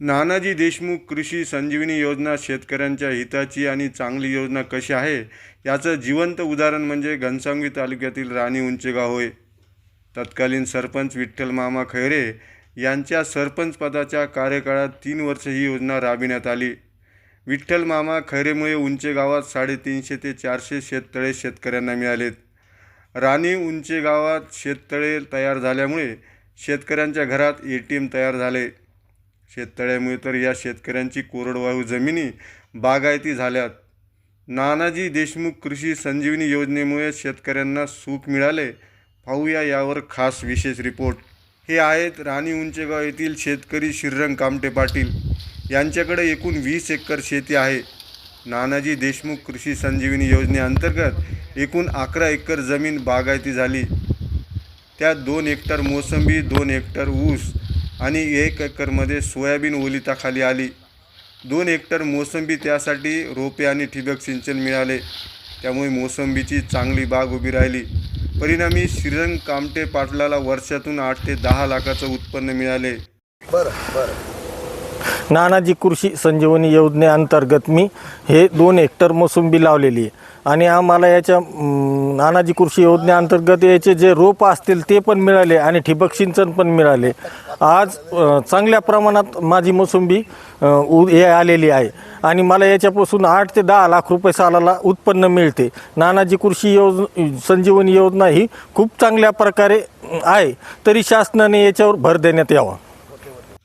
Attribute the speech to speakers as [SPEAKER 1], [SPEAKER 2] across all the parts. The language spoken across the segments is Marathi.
[SPEAKER 1] नानाजी देशमुख कृषी संजीवनी योजना शेतकऱ्यांच्या हिताची आणि चांगली योजना कशी आहे? याचं जिवंत उदाहरण म्हणजे घनसावंगी तालुक्यातील राणी उंचेगाव होय. तत्कालीन सरपंच विठ्ठल मामा खैरे यांच्या सरपंचपदाच्या कार्यकाळात तीन वर्ष ही योजना राबविण्यात आली. विठ्ठल मामा खैरेमुळे उंचे गावात साडेतीनशे ते चारशे शेततळे शेतकऱ्यांना मिळालेत. राणी उंचे गावात शेततळे तयार झाल्यामुळे शेतकऱ्यांच्या घरात ए टी एम तयार झाले. शेततळ्यामुळे तर या शेतकऱ्यांची कोरडवाहू जमिनी बागायती झाल्यात. नानाजी देशमुख कृषी संजीवनी योजनेमुळे शेतकऱ्यांना सूट मिळाले. पाहूया यावर खास विशेष रिपोर्ट. हे आहेत राणी उंचेगाव येथील शेतकरी श्रीरंग कामटे पाटील. यांच्याकडे एकूण वीस एकर शेती आहे. नानाजी देशमुख कृषी संजीवनी योजनेअंतर्गत एकूण अकरा एकर जमीन बागायती झाली. त्यात दोन हेक्टर मोसंबी दोन हेक्टर ऊस आणि एक एकरमध्ये सोयाबीन ओलिताखाली आली. दोन हेक्टर मोसंबी त्यासाठी रोपे आणि ठिबक सिंचन मिळाले. त्यामुळे मोसंबीची चांगली बाग उभी राहिली. परिणामी श्रीरंग कामटे पाटलाला वर्षातून आठ ते दहा लाखाचं उत्पन्न मिळाले.
[SPEAKER 2] बरं बरं.
[SPEAKER 3] नानाजी कृषी संजीवनी योजनेअंतर्गत मी हे दोन हेक्टर मोसंबी लावलेली आहे. आणि आम्हाला याच्या नानाजी कृषी योजनेअंतर्गत याचे जे रोप असतील ते पण मिळाले आणि ठिबक सिंचन पण मिळाले. आज चांगल्या प्रमाणात माझी मोसंबी उ हे आलेली आहे. आणि मला याच्यापासून आठ ते दहा लाख रुपये सालाला उत्पन्न मिळते. नानाजी कृषी योज संजीवनी योजना ही खूप चांगल्या प्रकारे आहे. तरी शासनाने याच्यावर भर देण्यात यावा.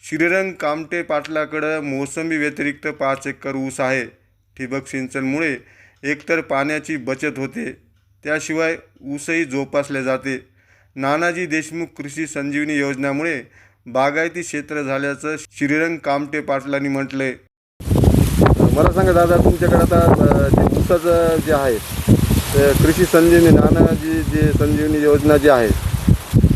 [SPEAKER 1] श्रीरंग कामटे पाटलाकडं मोसंबी व्यतिरिक्त पाच एकर ऊस आहे. ठिबक सिंचनमुळे एकतर पाण्याची बचत होते. त्याशिवाय ऊसही जोपासले जाते. नानाजी देशमुख कृषी संजीवनी योजनामुळे बागायती क्षेत्र झाल्याचं श्रीरंग कामटे पाटलांनी म्हटलंय.
[SPEAKER 2] मला सांगा दादा तुमच्याकडे आता जे ऊसाचं जे आहे कृषी संजीवनी नानाजी जे संजीवनी योजना जी आहे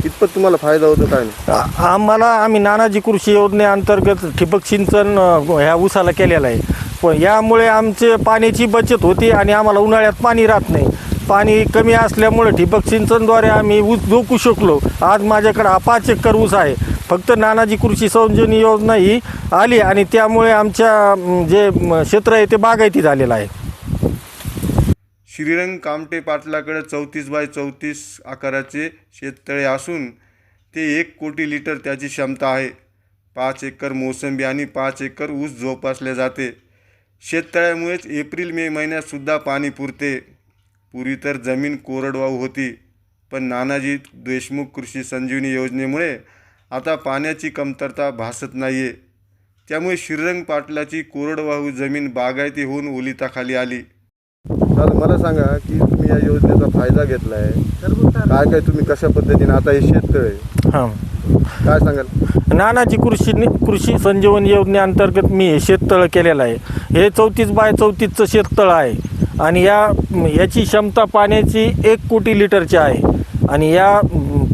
[SPEAKER 2] कितपत तुम्हाला फायदा होतो काय नाही?
[SPEAKER 3] आ- आम्हाला आम्ही नानाजी कृषी योजनेअंतर्गत ठिबक सिंचन अ, ह्या ऊसाला केलेलं आहे. पण यामुळे आमचे पाण्याची बचत होती आणि आम्हाला उन्हाळ्यात पाणी राहत नाही. पाणी कमी असल्यामुळे ठिबक सिंचनद्वारे आम्ही ऊस जोखू शकलो. आज माझ्याकडे हा पाच एकर ऊस आहे. फक्त नानाजी कृषी संजीवनी योजना ही आली आणि त्यामुळे आमच्या म, जे म, क्षेत्र आहे ते बागायती झालेलं आहे.
[SPEAKER 1] श्रीरंग कामटे पाटलाकडे चौतीस बाय चौतीस आकाराचे शेततळे असून ते एक कोटी लिटर त्याची क्षमता आहे. पाच एकर मोसंबी आणि पाच एकर ऊस जोपासले जाते. शेततळ्यामुळेच एप्रिल मे महिन्यातसुद्धा पाणी पुरते. पूर्वी तर जमीन कोरडवाहू होती पण नानाजी देशमुख कृषी संजीवनी योजनेमुळे आता पाण्याची कमतरता भासत नाही आहे त्यामुळे श्रीरंग पाटलाची कोरडवाहू जमीन बागायती होऊन ओलिताखाली आली.
[SPEAKER 2] दादा मला सांगा की तुम्ही या योजनेचा फायदा घेतला आहे काय काय तुम्ही कशा पद्धतीने आता हे शेततळे
[SPEAKER 3] हां.
[SPEAKER 2] काय सांगाल?
[SPEAKER 3] नानाजी कृषी कृषी संजीवन योजनेअंतर्गत मी हे शेततळं केलेलं आहे. हे चौतीस बाय चौतीसचं शेततळं आहे. आणि या याची क्षमता पाण्याची एक कोटी लिटरची आहे. आणि या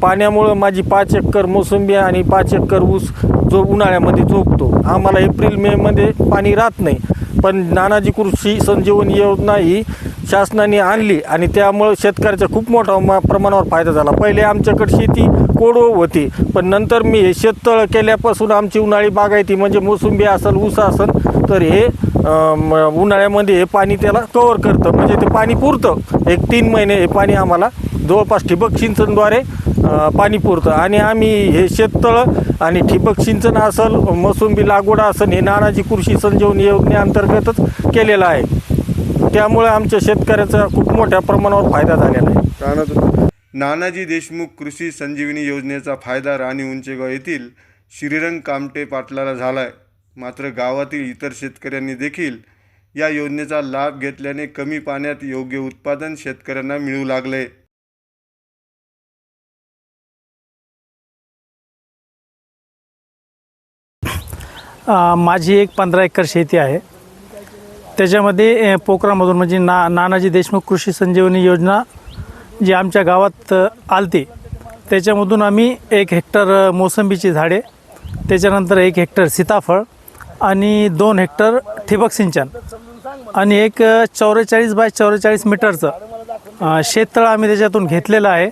[SPEAKER 3] पाण्यामुळं माझी पाच एकर मोसंबी आणि पाच एकर ऊस जो उन्हाळ्यामध्ये जोगतो आम्हाला एप्रिल मेमध्ये पाणी राहत नाही. पण नानाजी कृषी संजीवनी योजना ही शासनाने आणली आणि त्यामुळं शेतकऱ्याचा खूप मोठा मा प्रमाणावर फायदा झाला. पहिले आमच्याकडे शेती कोडो होती पण नंतर मी हे शेततळ केल्यापासून आमची उन्हाळी बागायती म्हणजे मोसंबी असेल ऊस असेल तर हे उन्हाळ्यामध्ये हे पाणी त्याला कवर करतं. म्हणजे ते पाणी पुरतं. एक तीन महिने हे पाणी आम्हाला जवळपास ठिबक सिंचनद्वारे पाणी पुरतं. आणि आम्ही हे शेततळं आणि ठिबक सिंचन असेल मोसंबी लागवड असेल हे नानाजी कृषी संजीवनी योजनेअंतर्गतच केलेलं आहे. त्यामुळे आमच्या शेतकऱ्याचा खूप मोठ्या प्रमाणावर फायदा झालेला आहे.
[SPEAKER 1] नानाजी देशमुख कृषी संजीवनी योजनेचा फायदा राणी उंचेगाव येथील श्रीरंग कामटे पाटलाला झाला आहे मात्र गावातील इतर शेतकऱ्यांनी देखील या योजनेचा लाभ घेतल्याने कमी पाण्यात योग्य उत्पादन शेतकऱ्यांना मिळू लागले
[SPEAKER 4] माझी एक पंधरा एकर शेती आहे. त्याच्यामध्ये पोखरामधून म्हणजे ना नानाजी देशमुख कृषी संजीवनी योजना जी आमच्या गावात आलती. त्याच्यामधून आम्ही एक हेक्टर मोसंबीची झाडे त्याच्यानंतर एक हेक्टर सीताफळ आणि दोन हेक्टर ठिबक सिंचन आणि एक चौवेचाळीस बाय चौवेचाळीस मीटरचं शेततळ शेततळं आम्ही त्याच्यातून घेतलेलं आहे.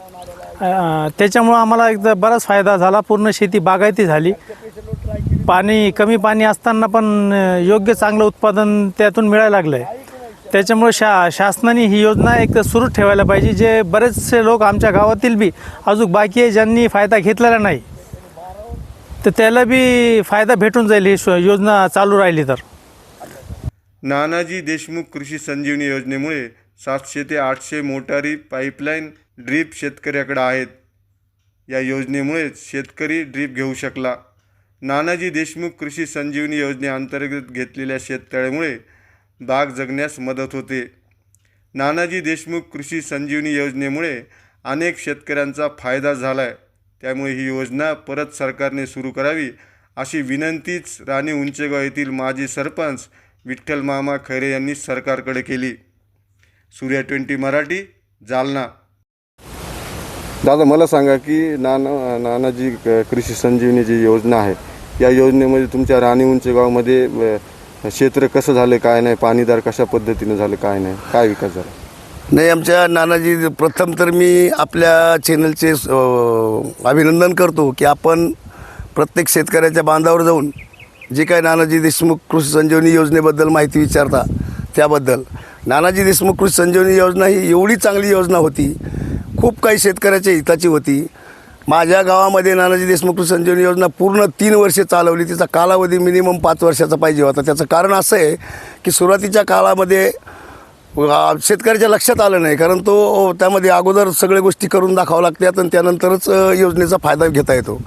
[SPEAKER 4] त्याच्यामुळं आम्हाला एकदा बराच फायदा झाला. पूर्ण शेती बागायती झाली. पाणी कमी पाणी असताना पण योग्य चांगलं उत्पादन त्यातून मिळायला लागलं आहे त्याच्यामुळे शा शासनाने ही योजना एक सुरू ठेवायला पाहिजे जे बरेचसे लोक आमच्या गावातील बी अजून बाकी आहे ज्यांनी फायदा घेतलेला नाही. तर त्याला बी फायदा भेटून जाईल ही योजना चालू राहिली तर.
[SPEAKER 1] नानाजी देशमुख कृषी संजीवनी योजनेमुळे सातशे ते आठशे मोटारी पाईपलाईन ड्रीप शेतकऱ्याकडे आहेत. या योजनेमुळे शेतकरी ड्रीप घेऊ शकला. नानाजी देशमुख कृषी संजीवनी योजनेअंतर्गत घेतलेल्या शेततळ्यामुळे बाग जगण्यास मदत होते. नानाजी देशमुख कृषी संजीवनी योजनेमुळे अनेक शेतकऱ्यांचा फायदा झाला आहे त्यामुळे ही योजना परत सरकारने सुरू करावी अशी विनंतीच राणी उंचेगाव येथील माजी सरपंच विठ्ठल मामा खैरे यांनी सरकारकडे केली. सूर्या ट्वेंटी मराठी जालना.
[SPEAKER 2] दादा मला सांगा की नाना नानाजी क- कृषी संजीवनी जी योजना आहे या योजनेमध्ये तुमच्या राणी उंच गावामध्ये क्षेत्र कसं झालं काय नाही पाणीदार कशा पद्धतीनं झालं काय नाही काय विकास झाला?
[SPEAKER 5] नाही आमच्या नानाजी प्रथम तर मी आपल्या चॅनलचे अभिनंदन करतो की आपण प्रत्येक शेतकऱ्याच्या बांधावर जाऊन जे काय नानाजी देशमुख कृषी संजीवनी योजनेबद्दल माहिती विचारता त्याबद्दल. नानाजी देशमुख कृषी संजीवनी योजना ही एवढी चांगली योजना होती खूप काही शेतकऱ्याच्या हिताची होती. माझ्या गावामध्ये नानाजी देशमुख संजीवनी योजना पूर्ण तीन वर्षे चालवली. तिचा कालावधी मिनिमम पाच वर्षाचा पाहिजे होता. त्याचं कारण असं आहे की सुरुवातीच्या काळामध्ये शेतकऱ्याच्या लक्षात आलं नाही. कारण तो त्यामध्ये अगोदर सगळ्या गोष्टी करून दाखवावं लागतात आणि त्यानंतरच योजनेचा फायदा घेता येतो.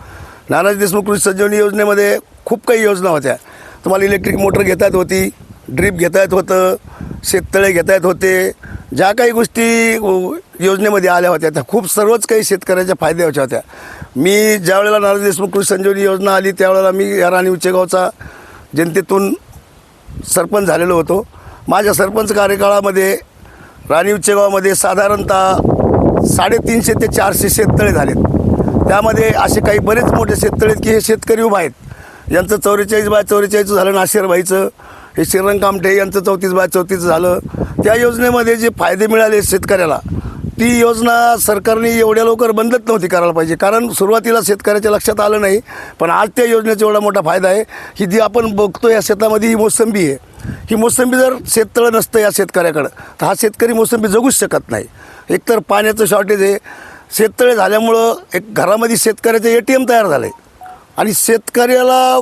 [SPEAKER 5] नानाजी देशमुख कृषी संजीवनी योजनेमध्ये खूप काही योजना होत्या. तुम्हाला इलेक्ट्रिक मोटर घेता येत होती ड्रीप घेता येत होतं शेततळे घेता येत होते ज्या काही गोष्टी योजनेमध्ये आल्या होत्या त्या खूप सर्वच काही शेतकऱ्याच्या फायद्याच्या होत्या मी ज्या वेळेला नानाजी देशमुख कृषी संजीवनी योजना आली त्यावेळेला मी या राणी उच्चेगावचा जनतेतून सरपंच झालेलो होतो. माझ्या सरपंच कार्यकाळामध्ये राणी उच्चेगावामध्ये साधारणतः साडेतीनशे ते चारशे शेततळे झालेत. त्यामध्ये असे काही बरेच मोठे शेततळे आहेत की हे शेतकरी उभा आहेत. यांचं चौवेचाळीस बाय चौवेचाळीसचं झालं नाशिरबाईचं. हे श्रीरंग कामठे यांचं चौतीस बाय चौतीस झालं. त्या योजनेमध्ये जे फायदे मिळाले शेतकऱ्याला ती योजना सरकारने एवढ्या लवकर बंदच नव्हती करायला पाहिजे. कारण सुरुवातीला शेतकऱ्याच्या लक्षात आलं नाही पण आज त्या योजनेचा एवढा मोठा फायदा आहे. की जी आपण बघतो या शेतामध्ये ही मोसंबी आहे. ही मोसंबी जर शेततळं नसतं या शेतकऱ्याकडं तर हा शेतकरी मोसंबी जगूच शकत नाही. एकतर पाण्याचं शॉर्टेज आहे. शेततळे झाल्यामुळं एक घरामध्ये शेतकऱ्याचं ए टी एम तयार झालं आहे आणि शेतकऱ्याला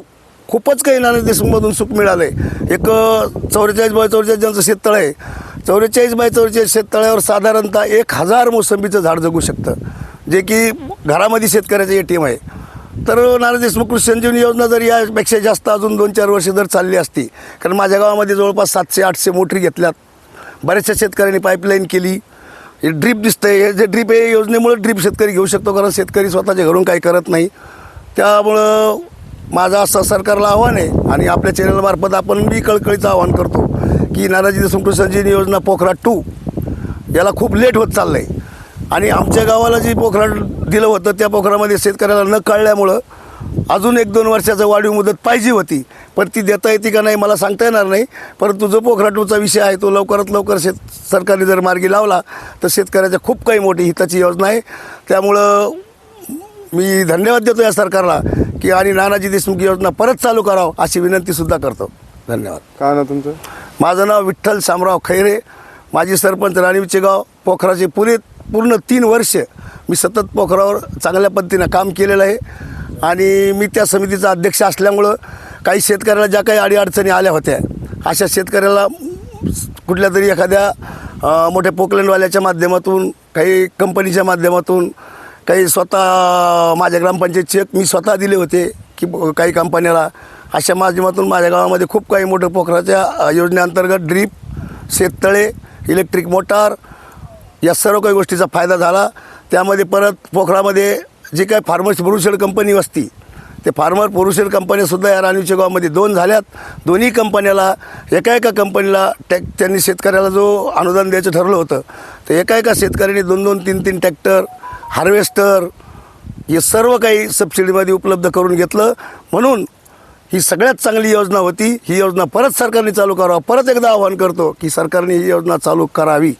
[SPEAKER 5] खूपच काही नाणे देशमधून सुख मिळालं आहे एक चौवेचाळीस बाय चौवेचाळीस ज्यांचं शेततळं आहे चौवेचाळीस बाय चौवेचाळीस शेततळ्यावर साधारणतः एक हजार मोसंबीचं झाड जगू शकतं जे की घरामध्ये शेतकऱ्याचं ए टी एम आहे. तर नाना देशमुख कृषी संजीवनी योजना जर यापेक्षा जास्त अजून दोन चार वर्ष जर चालली असती कारण माझ्या गावामध्ये जवळपास सातशे आठशे मोटरी घेतल्यात. बऱ्याचशा शेतकऱ्यांनी पाईपलाईन केली. हे ड्रीप दिसतंय. हे जे ड्रीप आहे योजनेमुळे ड्रीप शेतकरी घेऊ शकतो कारण शेतकरी स्वतःच्या घरून काही करत नाही. त्यामुळं माझं असं सरकारला आव्हान आहे आणि आपल्या चॅनलमार्फत आपण मी कळकळीचं आव्हान करतो की नानाजी देशमुख संजीवनी योजना पोखरा टू याला खूप लेट होत चाललं आहे आणि आमच्या गावाला जी पोखरा दिलं होतं त्या पोखरामध्ये शेतकऱ्याला न कळल्यामुळं अजून एक दोन वर्षाचं वाढीव मुदत पाहिजे होती. पण ती देता येते का नाही मला सांगता येणार नाही. परंतु जो पोखरा टूचा विषय आहे तो लवकरात लवकर शेत सरकारने जर मार्गी लावला तर शेतकऱ्याच्या खूप काही मोठी हिताची योजना आहे. त्यामुळं मी धन्यवाद देतो या सरकारला की आणि नानाजी देशमुख योजना परत चालू करावं अशी विनंतीसुद्धा करतो. धन्यवाद.
[SPEAKER 2] काय ना तुमचं?
[SPEAKER 5] माझं नाव विठ्ठल शामराव खैरे. माजी सरपंच राणीवचे गाव पोखराचे पुरे पूर्ण तीन वर्ष मी सतत पोखरावर चांगल्या पद्धतीनं काम केलेलं आहे. आणि मी त्या समितीचा अध्यक्ष असल्यामुळं काही शेतकऱ्याला ज्या काही अडीअडचणी आल्या होत्या अशा शेतकऱ्याला कुठल्या तरी एखाद्या मोठ्या पोकलँडवाल्याच्या माध्यमातून काही कंपनीच्या माध्यमातून काही स्वतः माझ्या ग्रामपंचायत चेक मी स्वतः दिले होते की काही कंपन्याला. अशा माध्यमातून माझ्या गावामध्ये खूप काही मोठं पोखराच्या योजनेअंतर्गत ड्रीप शेततळे इलेक्ट्रिक मोटार या सर्व काही गोष्टीचा फायदा झाला. त्यामध्ये परत पोखरामध्ये जी काही फार्मर्स प्रोड्युसर कंपनी असती ते फार्मर प्रोड्युसर कंपन्यासुद्धा या राणीच्या गावामध्ये दोन झाल्यात. दोन्ही कंपन्याला एका एका कंपनीला टॅक त्यांनी शेतकऱ्याला जो अनुदान द्यायचं ठरलं होतं तर एका एका शेतकऱ्याने दोन दोन तीन तीन ट्रॅक्टर हार्वेस्टर हे सर्व काही सबसिडीमध्ये उपलब्ध करून घेतलं. म्हणून ही सगळ्यात चांगली योजना होती. ही योजना परत सरकारने चालू करावा. परत एकदा आवाहन करतो की सरकारने ही योजना चालू करावी.